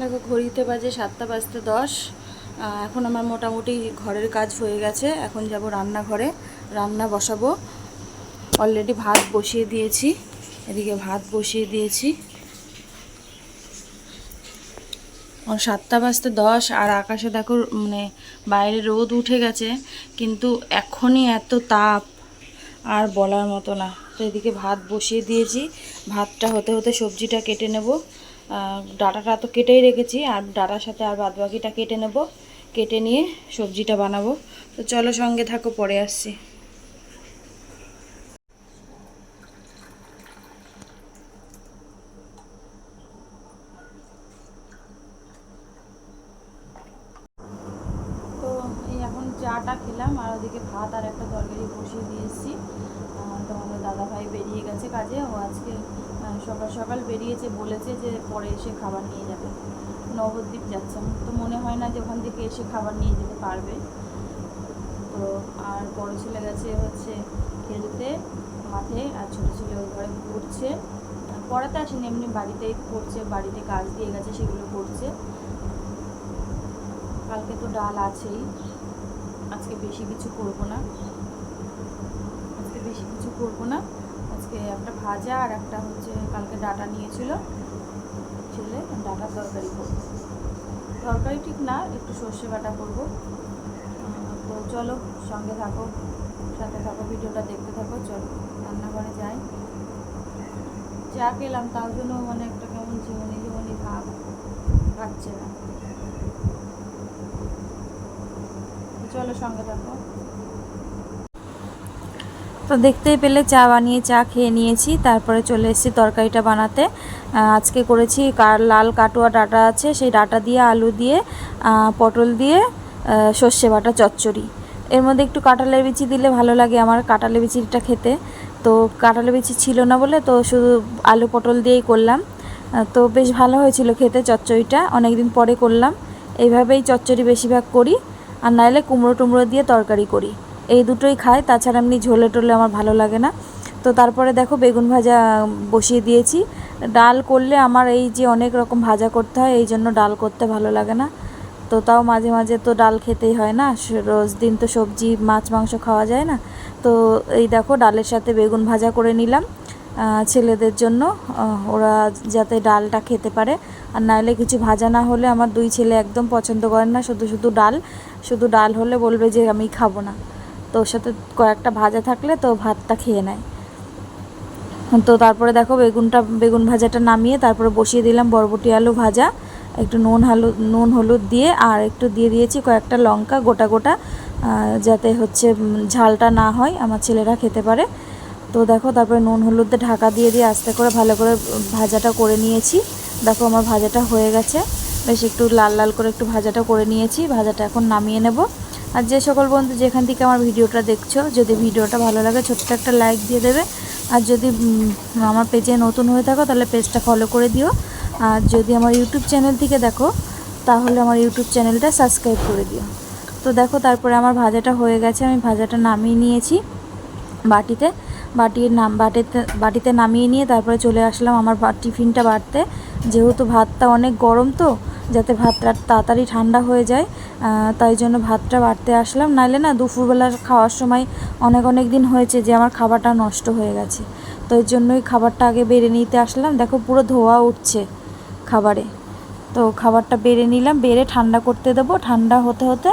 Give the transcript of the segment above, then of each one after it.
দেখো, ঘড়িতে বাজে সাতটা বাজতে দশ। এখন আমার মোটামুটি ঘরের কাজ হয়ে গেছে। এখন যাব রান্নাঘরে। রান্না বসাবো। অলরেডি ভাত বসিয়ে দিয়েছি। এদিকে ভাত বসিয়ে দিয়েছি। সাতটা বাজতে দশ, আর আকাশে দেখো মানে বাইরে রোদ উঠে গেছে, কিন্তু এখনই এত তাপ, আর বলার মতো না। তো এদিকে ভাত বসিয়ে দিয়েছি। ভাতটা হতে হতে সবজিটা কেটে নেব। ডাঁটাটা তো কেটেই রেখেছি আর ডাটার সাথে আর বাদবাকিটা কেটে নেব। কেটে নিয়ে সবজিটা বানাবো। তো চলো সঙ্গে থাকো পরে আসছি। তো চাটা খেলাম আর ওদিকে ভাত আর একটা তরকারি বসিয়ে দিয়েছি। আহ, তোমাদের দাদা ভাই বেরিয়ে গেছে কাজে সকাল সকাল বেরিয়েছে, বলেছে যে পরে এসে খাবার নিয়ে যাবে। নবদ্বীপ যাচ্ছে আমার তো মনে হয় না যে ওখান থেকে এসে খাবার নিয়ে যেতে পারবে। তো আর বড় ছেলে গেছে হচ্ছে খেলতে মাঠে, আর ছোটো ছেলে ওই ঘরে পড়ছে। পড়াতে আসেনি, এমনি বাড়িতেই পড়ছে, বাড়িতে কাজ দিয়ে গেছে, সেগুলো করছে। কালকে তো ডাল আছেই, আজকে বেশি কিছু করব না আজকে বেশি কিছু করব না আজকে একটা ভাজা আর একটা হচ্ছে কালকে ডাটা নিয়েছিল। ছেলে ডাটার তরকারি করব। তরকারি ঠিক না, একটু সর্ষে বাটা করব। তো চলো সঙ্গে থাকো, সাথে থাকো, ভিডিওটা দেখতে থাকো, চলো রান্নাঘরে যাই। চা খেলাম, তার জন্য মানে একটা কেমন জীবনী জীবনী ভাব পাচ্ছে না। চলো সঙ্গে থাকো। তো দেখতেই পেলে, চা বানিয়ে চা খেয়ে নিয়েছি। তারপরে চলে এসেছি তরকারিটা বানাতে। আজকে করেছি কার, লাল কাটুয়া ডাটা আছে, সেই ডাটা দিয়ে আলু দিয়ে পটল দিয়ে সর্ষে বাটা চচ্চড়ি। এর মধ্যে একটু কাঁঠালের বিচি দিলে ভালো লাগে আমার, কাঁঠালের বিচিটা খেতে। তো কাঁঠালের বিচি ছিল না বলে তো শুধু আলু পটল দিয়েই করলাম। তো বেশ ভালো হয়েছিল খেতে চচ্চড়িটা অনেক দিন পরে করলাম। এইভাবেই চচ্চড়ি বেশিরভাগ করি, আর নাইলে কুমড়ো টুমড়ো দিয়ে তরকারি করি। এই দুটোই খাই তাছাড়া এমনি ঝোলে টোলে আমার ভালো লাগে না। তো তারপরে দেখো বেগুন ভাজা বসিয়ে দিয়েছি। ডাল করলে আমার এই যে অনেক রকম ভাজা করতে হয়, এই জন্য ডাল করতে ভালো লাগে না। তো তাও মাঝে মাঝে তো ডাল খেতেই হয় না। রোজ দিন তো সবজি, মাছ, মাংস খাওয়া যায় না। তো এই দেখো ডালের সাথে বেগুন ভাজা করে নিলাম ছেলেদের জন্য। ওরা যাতে ডালটা খেতে পারে। আর নাহলে কিছু ভাজা না হলে আমার দুই ছেলে একদম পছন্দ করেন না। শুধু শুধু ডাল শুধু ডাল হলে বলবে যে আমি খাব না। তো ওর সাথে কয়েকটা ভাজা থাকলে তো ভাতটা খেয়ে নেয়। তো তারপরে দেখো বেগুনটা, বেগুন ভাজাটা নামিয়ে তারপরে বসিয়ে দিলাম বরবটি আলু ভাজা, একটু নুন হলুদ নুন হলুদ দিয়ে আর একটু দিয়ে দিয়েছি কয়েকটা লঙ্কা গোটা গোটা যাতে হচ্ছে ঝালটা না হয়, আমার ছেলেরা খেতে পারে। তো দেখো তারপরে নুন হলুদ ঢাকা দিয়ে দিয়ে আস্তে করে ভালো করে ভাজাটা করে নিয়েছি। দেখো আমার ভাজাটা হয়ে গেছে। বেশ একটু লাল লাল করে একটু ভাজাটা করে নিয়েছি। ভাজাটা এখন নামিয়ে নেব। আর যে সকল বন্ধু যেখান থেকে আমার ভিডিওটা দেখছ, যদি ভিডিওটা ভালো লাগে, ছোট্ট একটা লাইক দিয়ে দেবে। আর যদি আমার পেজে নতুন হয়ে থাকো, তাহলে পেজটা ফলো করে দিও। আর যদি আমার ইউটিউব চ্যানেল থেকে দেখো, তাহলে আমার ইউটিউব চ্যানেলটা সাবস্ক্রাইব করে দিও। তো দেখো, তারপরে আমার ভাজাটা হয়ে গেছে, আমি ভাজাটা নামিয়ে নিয়েছি বাটিতে। বাটির নাম, বাটিতে বাটিতে নামিয়ে নিয়ে তারপরে চলে আসলাম আমার টিফিনটা বাড়তে। যেহেতু ভাতটা অনেক গরম তো, যাতে ভাতটা তাড়াতাড়ি ঠান্ডা হয়ে যায় তাই জন্য ভাতটা বাড়তে আসলাম। নাহলে না দুপুরবেলা খাওয়ার সময় অনেক অনেক দিন হয়েছে যে আমার খাবারটা নষ্ট হয়ে গেছে। তো এর জন্যই খাবারটা আগে বেড়ে নিতে আসলাম। দেখো পুরো ধোয়া উঠছে খাবারে। তো খাবারটা বেড়ে নিলাম, বেড়ে ঠান্ডা করতে দেবো। ঠান্ডা হতে হতে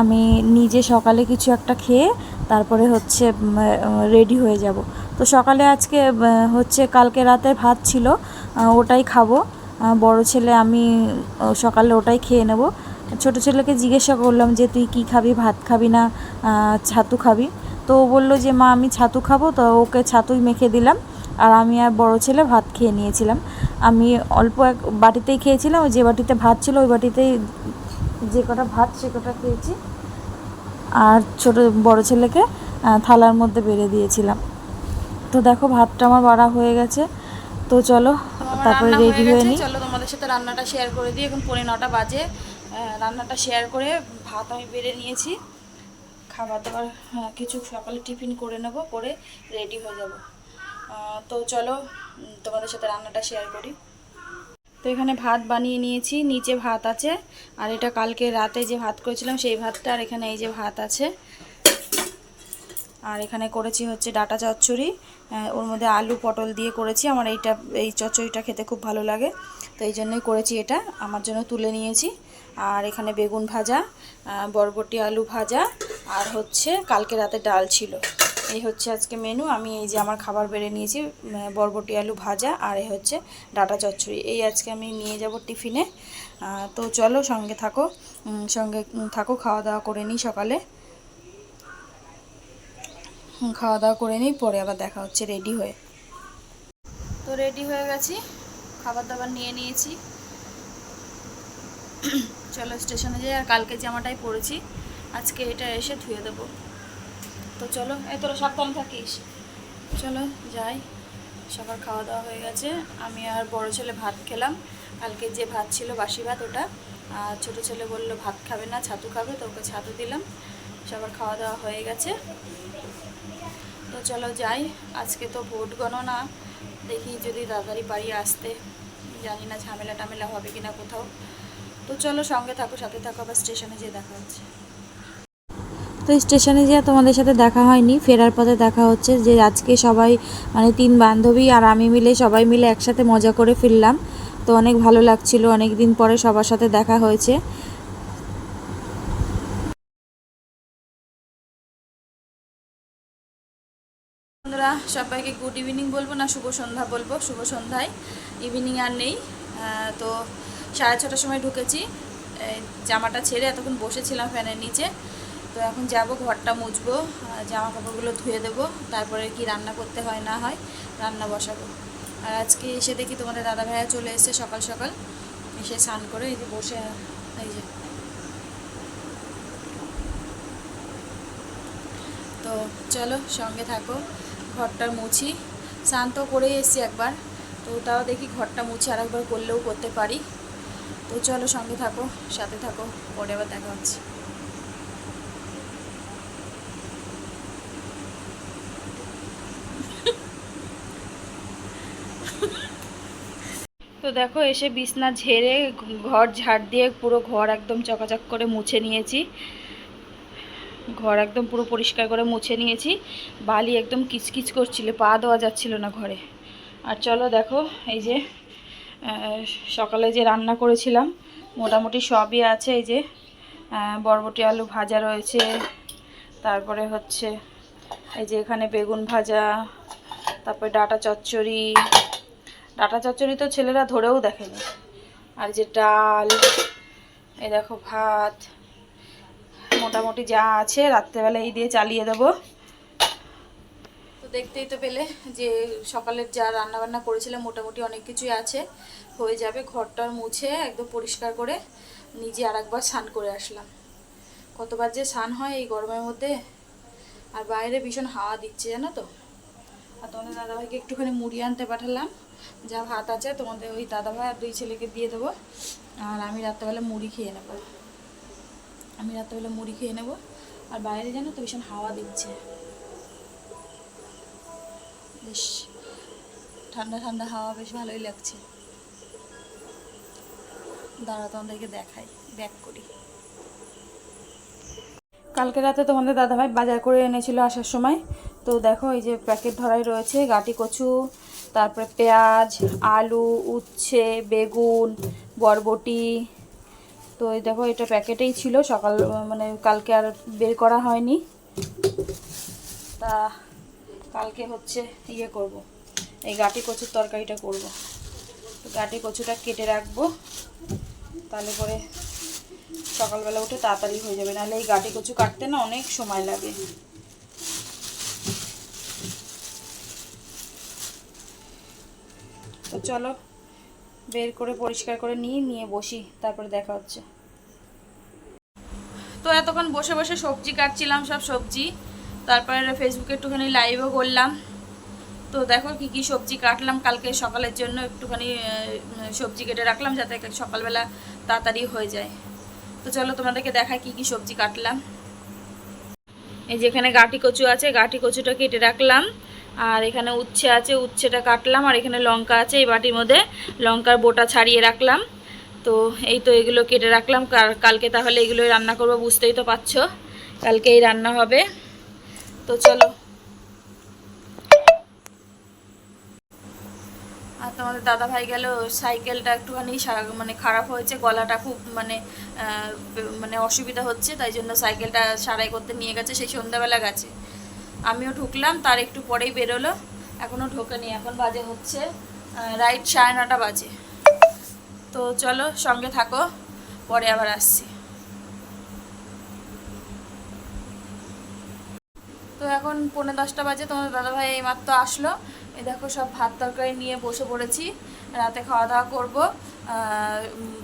আমি নিজে সকালে কিছু একটা খেয়ে তারপরে হচ্ছে রেডি হয়ে যাব। তো সকালে আজকে হচ্ছে কালকে রাতে ভাত ছিল ওটাই খাব। বড় ছেলে আমি সকালে ওটাই খেয়ে নেব। ছোট ছেলেকে জিজ্ঞাসা করলাম যে, তুই কি খাবি? ভাত খাবি না ছাতু খাবি? তো ও বলল যে, মা, আমি ছাতু খাব। তো ওকে ছাতুই মেখে দিলাম। আর আমি আর বড় ছেলে ভাত খেয়ে নিয়েছিলাম। আমি অল্প এক বাটিতেই খেয়েছিলাম যে বাটিতে ভাত ছিল, ওই বাটিতেই যে কটা ভাত সে কটা খেয়েছি। আর ছোট বড় ছেলেকে থালার মধ্যে বেড়ে দিয়েছিলাম। তো দেখো ভাতটা আমার বাড়া হয়ে গেছে। তো চলো তারপরে রেডি হয়ে নিই। চলো তোমাদের সাথে রান্নাটা শেয়ার করে দিই। এখন পৌনে নটা বাজে। রান্নাটা শেয়ার করে ভাত আমি বেড়ে নিয়েছি। খাবার দাবার কিছু সকালে টিফিন করে নেব করে রেডি হয়ে যাব। তো চলো তোমাদের সাথে রান্নাটা শেয়ার করি। তো এখানে ভাত বানিয়ে নিয়েছি, নিচে ভাত আছে। আর এটা কালকে রাতে যে ভাত করেছিলাম, সেই ভাতটা আর এখানে এই যে ভাত আছে। আর এখানে করেছি হচ্ছে ডাটা চচ্চড়ি। ওর মধ্যে আলু পটল দিয়ে করেছি। আমার এইটা, এই চচ্চড়িটা খেতে খুব ভালো লাগে। তো এই জন্যই করেছি এটা। আমার জন্য তুলে নিয়েছি। আর এখানে বেগুন ভাজা বরবটি আলু ভাজা, আর হচ্ছে কালকে রাতে ডাল ছিল। এই হচ্ছে আজকে মেনু আমি এই যে আমার খাবার বেড়ে নিয়েছি বরবটি আলু ভাজা আর এই হচ্ছে ডাটা চচ্চড়ি। এই আজকে আমি নিয়ে যাব টিফিনে। তো চলো সঙ্গে থাকো। সঙ্গে থাকো, খাওয়া দাওয়া করে নিই সকালে। খাওয়া দাওয়া করে নিই, পরে আবার দেখা হচ্ছে রেডি হয়ে। তো রেডি হয়ে গেছি। খাবার দাবার নিয়ে নিয়েছি। চলো স্টেশনে যাই, আর কালকে জামাটাই পরেছি। আজকে এটা এসে ধুয়ে দেবো। তো চলো, এই তোরা সাবধান থাকিস। চলো, যাই। সবার খাওয়া দাওয়া হয়ে গেছে। আমি আর বড় ছেলে ভাত খেলাম। কালকে যে ভাত ছিল, বাসি ভাত ওটা। আর ছোটো ছেলে বলল, ভাত খাবে না, ছাতু খাবে। তো ওকে ছাতু দিলাম। সবার খাওয়া দাওয়া হয়ে গেছে। তো চলো যাই। আজকে তো ভোট গণনা। দেখি যদি তাড়াতাড়ি বাড়ি আসতে। জানি না ঝামেলা টামেলা হবে কিনা কোথাও। তো চলো সঙ্গে থাকো, সাথে থাকো, আবার স্টেশনে যেয়ে দেখা হচ্ছে। তো স্টেশনে যেয়ে তোমাদের সাথে দেখা হয়নি, ফেরার পথে দেখা হচ্ছে যে আজকে সবাই মানে তিন বান্ধবী আর আমি মিলে সবাই মিলে একসাথে মজা করে ফিরলাম। তো অনেক ভালো লাগছিল অনেক দিন পরে সবার সাথে দেখা হয়েছে। বন্ধুরা, সবাইকে গুড ইভিনিং বলব না, শুভ সন্ধ্যা বলব, শুভ সন্ধ্যায়। ইভিনিং আর নেই। তো সাড়ে ছটার সময় ঢুকেছি। জামাটা ছেড়ে এতক্ষণ বসেছিলাম ফ্যানের নিচে। তো এখন যাব, ঘরটা মুছবো জামা কাপড়গুলো ধুয়ে দেবো, তারপরে কি রান্না করতে হয় না হয় রান্না বসাবো। আর আজকে এসে দেখি তোমাদের দাদা ভাইয়া চলে এসেছে সকাল সকাল, এসে স্নান করে এই যে বসে, এই যে। তো চলো সঙ্গে থাকো ঘরটার মুছি। স্নান তো করেই এসছি একবার, তো তাও দেখি ঘরটা মুছে আরেকবার করলেও করতে পারি। তো চলো সঙ্গে থাকো, সাথে থাকো, পরে আবার দেখা হচ্ছে তো দেখো, এসে বিছনা ঝেড়ে ঘর ঝাড় দিয়ে পুরো ঘর একদম চকাচক করে মুছে নিয়েছি। ঘর একদম পুরো পরিষ্কার করে মুছে নিয়েছি। বালি একদম কিচকিচ করছিল, পা দেওয়া যাচ্ছিল না ঘরে। আর চলো দেখো, এই যে সকালে যে রান্না করেছিলাম, মোটামুটি সবই আছে। এই যে বরবটি আলু ভাজা রয়েছে। তারপরে হচ্ছে, এই যে এখানে বেগুন ভাজা, তারপরে ডাটা চচ্চড়ি ডাটা চচ্চড়ি তো ছেলেরা ধরেও দেখেনি। আর যে ডাল এই দেখো ভাত, মোটামুটি যা আছে রাত্রেবেলা এই দিয়ে চালিয়ে দেবো। তো দেখতেই তো পেলে যে সকালের যা রান্নাবান্না করেছিলাম মোটামুটি অনেক কিছুই আছে। হয়ে যাবে ঘরটার মুছে একদম পরিষ্কার করে নিজে আর একবার স্নান করে আসলাম। কতবার যে স্নান হয় এই গরমের মধ্যে, আর বাইরে ভীষণ হাওয়া দিচ্ছে জানো তো। আর তোমাদের দাদাভাইকে একটুখানি মুড়ি আনতে পাঠালাম। যা ভাত আছে, তোমাদের ওই দাদাভাই আর দুই ছেলেকে দিয়ে দেবো। আর আমি রাত্রেবেলা মুড়ি খেয়ে নেব। আমি রাত্রেবেলা মুড়ি খেয়ে নেব। আর বাইরে জানো তো ভীষণ হাওয়া দিচ্ছে। বেশ, ঠান্ডা ঠান্ডা হাওয়া বেশ ভালোই লাগছে। দাঁড়া তোমাদেরকে দেখাই। ব্যাক করি। কালকে রাতে তোমাদের দাদাভাই বাজার করে এনেছিল আসার সময়। তো দেখো এই যে প্যাকেট ধরাই রয়েছে, গাটি কচু তারপরে পেঁয়াজ, আলু, উচ্ছে, বেগুন, বরবটি। তো এই দেখো, এটা প্যাকেটেই ছিল, সকাল মানে কালকে আর বের করা হয়নি। তা কালকে হচ্ছে ইয়ে করব, এই গাটি কচুর তরকারিটা করব। গাটি কচুটা কেটে রাখব, তাহলে পরে সকালবেলা উঠে তাড়াতাড়ি হয়ে যাবে। নাহলে এই গাটি কচু কাটতে না অনেক সময় লাগে। চলো, বের করে পরিষ্কার করে নিয়ে নিয়ে বসি, তারপরে দেখা হচ্ছে। তো এতক্ষণ বসে বসে সবজি কাটছিলাম, সব সবজি। তারপরে ফেসবুকে একটুখানি লাইভও করলাম। তো দেখো কি কি সবজি কাটলাম, কালকে সকালের জন্য একটুখানি সবজি কেটে রাখলাম, যাতে সকালবেলা তাড়াতাড়ি হয়ে যায়। তো চলো তোমাদেরকে দেখাই কি কি সবজি কাটলাম। এই যেখানে গাটি কচু আছে, গাটি কচুটা কেটে রাখলাম। আর এখানে উচ্ছে আছে, উচ্ছেটা কাটলাম আর এখানে লঙ্কা আছে। এই বাটির মধ্যে লঙ্কার বোটা ছাড়িয়ে রাখলাম। তো এই তো এগুলো কেটে রাখলাম। কালকে তাহলে এগুলোই রান্না করব, বুঝতেই তো পারছ। কালকে এই রান্না হবে। তো চলো। আর তোমাদের দাদা ভাই গেল, সাইকেলটা একটুখানি মানে খারাপ হয়েছে, গলাটা খুব মানে মানে অসুবিধা হচ্ছে, তাই জন্য সাইকেলটা সারাই করতে নিয়ে গেছে, সেই সন্ধ্যাবেলা গেছে। আমিও ঢুকলাম, তার একটু পরেই বেরোলো। এখনও ঢোকেনি, এখন বাজে হচ্ছে রাইট সাড়ে নটা বাজে। তো চলো, সঙ্গে থাকো, পরে আবার আসছি। তো এখন পৌনে দশটা বাজে তোমার দাদাভাই এইমাত্র আসলো। এই দেখো সব ভাত তরকারি নিয়ে বসে পড়েছি, রাতে খাওয়া দাওয়া করব।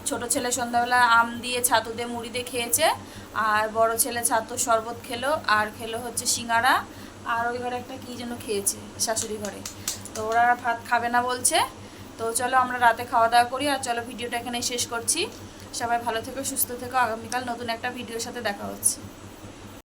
ছোট ছেলে সন্ধ্যাবেলা আম দিয়ে ছাতু দিয়ে মুড়ি দিয়ে খেয়েছে, আর বড় ছেলে ছাতু শরবত খেলো, আর খেলো হচ্ছে সিঙ্গারা আর ওই ঘরে একটা কী যেন খেয়েছে, শাশুড়ি ঘরে। তো ওরা ভাত খাবে না বলছে। তো চলো আমরা রাতে খাওয়া দাওয়া করি আর চলো ভিডিওটা এখানেই শেষ করছি। সবাই ভালো থেকো, সুস্থ থেকো। আগামীকাল নতুন একটা ভিডিওর সাথে দেখা হচ্ছে।